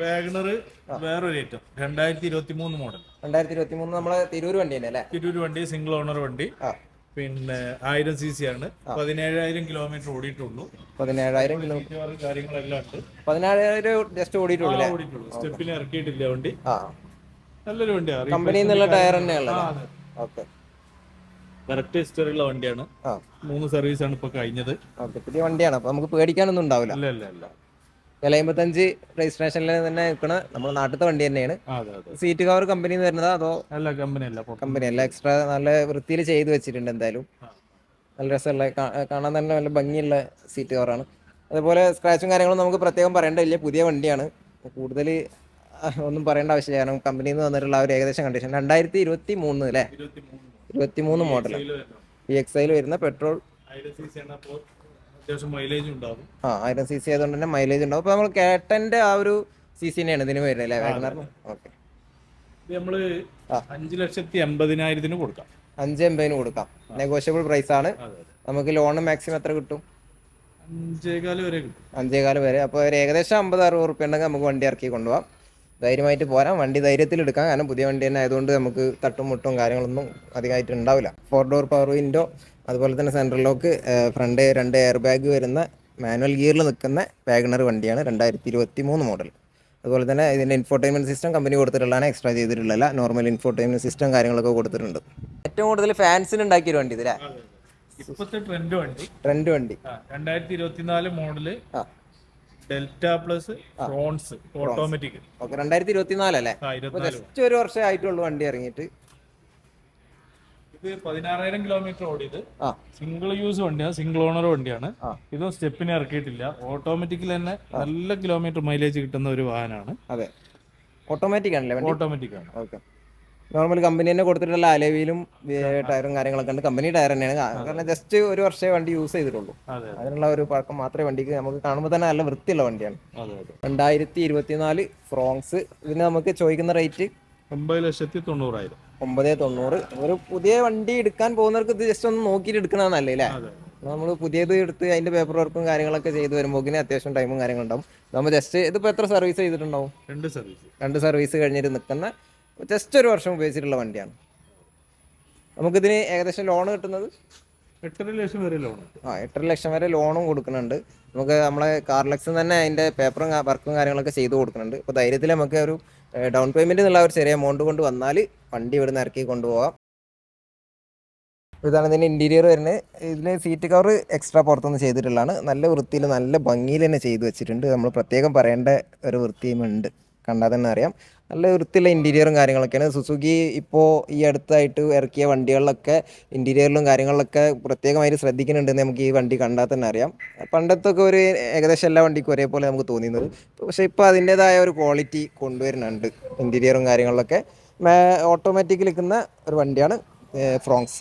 WagonR വേറൊരു item രണ്ടായിരത്തി ഇരുപത്തി മൂന്ന് മോഡൽ രണ്ടായിരത്തി ഇരുപത്തി മൂന്ന് നമ്മളെ തിരൂർ വണ്ടി തന്നെ അല്ലേ? തിരൂർ വണ്ടി സിംഗിൾ ഓണർ വണ്ടി. പിന്നെ ആയിരം സി സി ആണ് പതിനേഴായിരം കിലോമീറ്റർ ഓടിയിട്ടുള്ളൂ. പതിനേഴായിരം കിലോമീറ്റർ കാര്യങ്ങളെല്ലാം ഉണ്ട്. പതിനായിരം ജസ്റ്റ് ഓടിയിട്ടുള്ളൂ ഓടിയിട്ടുള്ളൂ. സ്റ്റെപ്പിന് ഇറക്കിയിട്ടില്ല വണ്ടി. നല്ലൊരു വണ്ടിയാണ് കമ്പനിയിൽ നിന്നുള്ള ടയർ തന്നെയാണ് ഓക്കെ. കറക്റ്റ് ഹിസ്റ്ററിയുള്ള വണ്ടിയാണ്. മൂന്ന് സർവീസ് ആണ് ഇപ്പൊ കഴിഞ്ഞത്. പുതിയ വണ്ടിയാണ്. അപ്പൊ നമുക്ക് പേടിക്കാനൊന്നും ഉണ്ടാവില്ല. അല്ല അല്ല അല്ല വിലയമ്പത്തഞ്ച് രജിസ്ട്രേഷനിൽ തന്നെ നിൽക്കണ നമ്മുടെ നാട്ടിലത്തെ വണ്ടി തന്നെയാണ്. സീറ്റ് കവർ കമ്പനിയിൽ നിന്ന് വരുന്നത്? അതോ അല്ല കമ്പനി അല്ല കമ്പനി അല്ല. എക്സ്ട്രാ നല്ല വൃത്തിയിൽ ചെയ്തു വെച്ചിട്ടുണ്ട് എന്തായാലും. നല്ല രസമുള്ള കാണാൻ തന്നെ നല്ല ഭംഗിയുള്ള സീറ്റ് കവറാണ് അതുപോലെ സ്ക്രാച്ചും കാര്യങ്ങളും നമുക്ക് പ്രത്യേകം പറയേണ്ടതില്ല പുതിയ വണ്ടിയാണ്. കൂടുതൽ ഒന്നും പറയേണ്ട ആവശ്യമില്ല. കാരണം കമ്പനിയിൽ നിന്ന് വന്നിട്ടുള്ള ആ ഒരു ഏകദേശം കണ്ടീഷൻ രണ്ടായിരത്തി ഇരുപത്തി മൂന്ന് അല്ലേ ഇരുപത്തി മൂന്ന് മോഡൽ വി എക്സ് ഐയിൽ വരുന്ന പെട്രോൾ അത്യാവശ്യം മൈലേജ് ഉണ്ടാവും. ആ ആയിരം സി സി ആയതുകൊണ്ട് തന്നെ മൈലേജ് ഉണ്ടാവും. അപ്പൊ നമ്മൾ കേട്ടന്റെ ആ ഒരു സി സി തന്നെയാണ് ഇതിന് വരുന്നത് അല്ലേ വാഗണറിന് ഓക്കെ. ഇത് നമ്മൾ അഞ്ച് ലക്ഷത്തി എൺപതിനായിരത്തിന് കൊടുക്കാം. അഞ്ച് എൺപതിന് കൊടുക്കാം. നെഗോഷ്യബിൾ പ്രൈസ് ആണ്. നമുക്ക് ലോൺ മാക്സിമം എത്ര കിട്ടും? അഞ്ചേകാൽ വരെ കിട്ടും. അഞ്ചേകാൽ വരെ. അപ്പോൾ ഒരു ഏകദേശം അമ്പത് അറുപത് റുപ്യ ഉണ്ടെങ്കിൽ നമുക്ക് വണ്ടി ഇറക്കി കൊണ്ടുപോകാം ധൈര്യമായിട്ട് പോരാം. വണ്ടി ധൈര്യത്തിൽ എടുക്കാം. കാരണം പുതിയ വണ്ടി തന്നെ ആയതുകൊണ്ട് നമുക്ക് തട്ടും മുട്ടും കാര്യങ്ങളൊന്നും അധികമായിട്ട് ഉണ്ടാവില്ല. ഫോർ ഡോർ പവർ വിൻഡോ അതുപോലെ തന്നെ സെൻട്രൽ ലോക്ക് ഫ്രണ്ട് രണ്ട് എയർ ബാഗ് വരുന്ന മാനുവൽ ഗിയറിൽ നിൽക്കുന്ന വാഗണർ വണ്ടിയാണ് രണ്ടായിരത്തി ഇരുപത്തി മൂന്ന് മോഡൽ അതുപോലെ തന്നെ ഇതിന്റെ ഇൻഫോർടൈൻമെന്റ് സിസ്റ്റം കമ്പനി കൊടുത്തിട്ടുള്ളതാണ് എക്സ്ട്രാ ചെയ്തിട്ടുള്ളതല്ല. നോർമൽ ഇൻഫോർടൈൻമെന്റ് സിസ്റ്റം കാര്യങ്ങളൊക്കെ കൊടുത്തിട്ടുണ്ട്. ഏറ്റവും കൂടുതൽ ഫാൻസിന് ഉണ്ടാക്കിയൊരു വണ്ടി ഇതിലെ ഇപ്പോഴത്തെ ട്രെൻഡ് വണ്ടി. ട്രെൻഡ് വണ്ടി. രണ്ടായിരത്തി ഇരുപത്തിനാല് model delta plus Fronx automatic okay രണ്ടായിരത്തി ഇരുപത്തി നാലല്ലേ ആ അപ്പോൾ ഇരുപത്തിനാല്. ജസ്റ്റ് ഒരു വർഷമായിട്ടുള്ള വണ്ടി ഇറങ്ങിയിട്ട്. ഇത് പതിനാറായിരം കിലോമീറ്റർ ഓടിയത്. സിംഗിൾ യൂസ് വണ്ടിയാണ് സിംഗിൾ ഓണർ വണ്ടിയാണ്. ഇതും സ്റ്റെപ്പിനെ ഇറക്കിയിട്ടില്ല. ഓട്ടോമാറ്റിക്കിൽ തന്നെ നല്ല കിലോമീറ്റർ മൈലേജ് കിട്ടുന്ന ഒരു വാഹനമാണ്. അതെ. ഓട്ടോമാറ്റിക് ആണല്ലേ ഓട്ടോമാറ്റിക് ആണ്. ഓക്കെ. നോർമൽ കമ്പനി തന്നെ കൊടുത്തിട്ടുള്ള അലവിയിലും ടയറും കാര്യങ്ങളൊക്കെ ഉണ്ട്. കമ്പനി ടയർ തന്നെയാണ്. കാരണം ജസ്റ്റ് ഒരു വർഷമേ വണ്ടി യൂസ് ചെയ്തിട്ടുള്ളൂ. അതെ അതിനുള്ള ഒരു പഴക്കം മാത്രമേ വണ്ടിക്ക് നമുക്ക് കാണുമ്പോൾ തന്നെ നല്ല വൃത്തിയുള്ള വണ്ടിയാണ്. രണ്ടായിരത്തി ഇരുപത്തിനാല് ഫ്രോങ്സ് ഇതിന് നമുക്ക് ചോദിക്കുന്ന റേറ്റ് ഒമ്പത് ലക്ഷത്തി തൊണ്ണൂറായിരം. ഒമ്പത് തൊണ്ണൂറ്. ഒരു പുതിയ വണ്ടി എടുക്കാൻ പോകുന്നവർക്ക് ഇത് ജസ്റ്റ് ഒന്ന് നോക്കിയിട്ട് എടുക്കണമെന്നല്ലേ അല്ലേ അതെ. നമ്മൾ പുതിയത് എടുത്ത് അതിന്റെ പേപ്പർ വർക്കും കാര്യങ്ങളൊക്കെ ചെയ്ത് വരുമ്പോൾ അത്യാവശ്യം ടൈമും കാര്യങ്ങളും ഉണ്ടാവും. നമ്മൾ ജസ്റ്റ് ഇതിപ്പോ എത്ര സർവീസ് ചെയ്തിട്ടുണ്ടാവും? രണ്ട് സർവീസ് രണ്ട് സർവീസ് കഴിഞ്ഞിട്ട് നിൽക്കുന്ന ജസ്റ്റ് ഒരു വർഷം ഉപയോഗിച്ചിട്ടുള്ള വണ്ടിയാണ്. നമുക്കിതിന് ഏകദേശം ലോൺ കിട്ടുന്നത്? എട്ടര ലക്ഷം വരെ ലോൺ ആ എട്ടര ലക്ഷം വരെ ലോണും കൊടുക്കുന്നുണ്ട്. നമുക്ക് നമ്മളെ കാർലക്സ് തന്നെ അതിന്റെ പേപ്പറും വർക്കും കാര്യങ്ങളൊക്കെ ചെയ്ത് കൊടുക്കുന്നുണ്ട്. അപ്പോൾ ധൈര്യത്തിൽ നമുക്ക് ഒരു ഡൗൺ പേയ്മെന്റ് എന്നുള്ള ഒരു ചെറിയ എമൗണ്ട് കൊണ്ട് വന്നാൽ വണ്ടി ഇവിടുന്ന് ഇറക്കി കൊണ്ടുപോകാം ഇതാണ് ഇതിന്റെ ഇന്റീരിയർ വരുന്നത്. ഇതിൽ സീറ്റ് കവർ എക്സ്ട്രാ പുറത്തുനിന്ന് ചെയ്തിട്ടുള്ളതാണ്. നല്ല വൃത്തിയിൽ നല്ല ഭംഗിയിൽ തന്നെ ചെയ്ത് വെച്ചിട്ടുണ്ട്. നമ്മൾ പ്രത്യേകം പറയേണ്ട ഒരു വൃത്തിയും ഉണ്ട്. കണ്ടാൽ തന്നെ അറിയാം. നല്ല വൃത്തിയുള്ള ഇന്റീരിയറും കാര്യങ്ങളൊക്കെയാണ്. സുസുക്കി ഇപ്പോൾ ഈ അടുത്തായിട്ട് ഇറക്കിയ വണ്ടികളിലൊക്കെ ഇന്റീരിയറിലും കാര്യങ്ങളിലൊക്കെ പ്രത്യേകമായിട്ട് ശ്രദ്ധിക്കുന്നുണ്ടെന്ന് നമുക്ക് ഈ വണ്ടി കണ്ടാൽ തന്നെ അറിയാം. പണ്ടത്തൊക്കെ ഒരു ഏകദേശം എല്ലാ വണ്ടിക്കും ഒരേപോലെ നമുക്ക് തോന്നിയിരുന്നത്. പക്ഷേ ഇപ്പോൾ അതിന്റേതായ ഒരു ക്വാളിറ്റി കൊണ്ടുവരുന്നുണ്ട്. ഇന്റീരിയറും കാര്യങ്ങളിലൊക്കെ. ഓട്ടോമാറ്റിക്കിൽ നിൽക്കുന്ന ഒരു വണ്ടിയാണ് ഫ്രോങ്സ്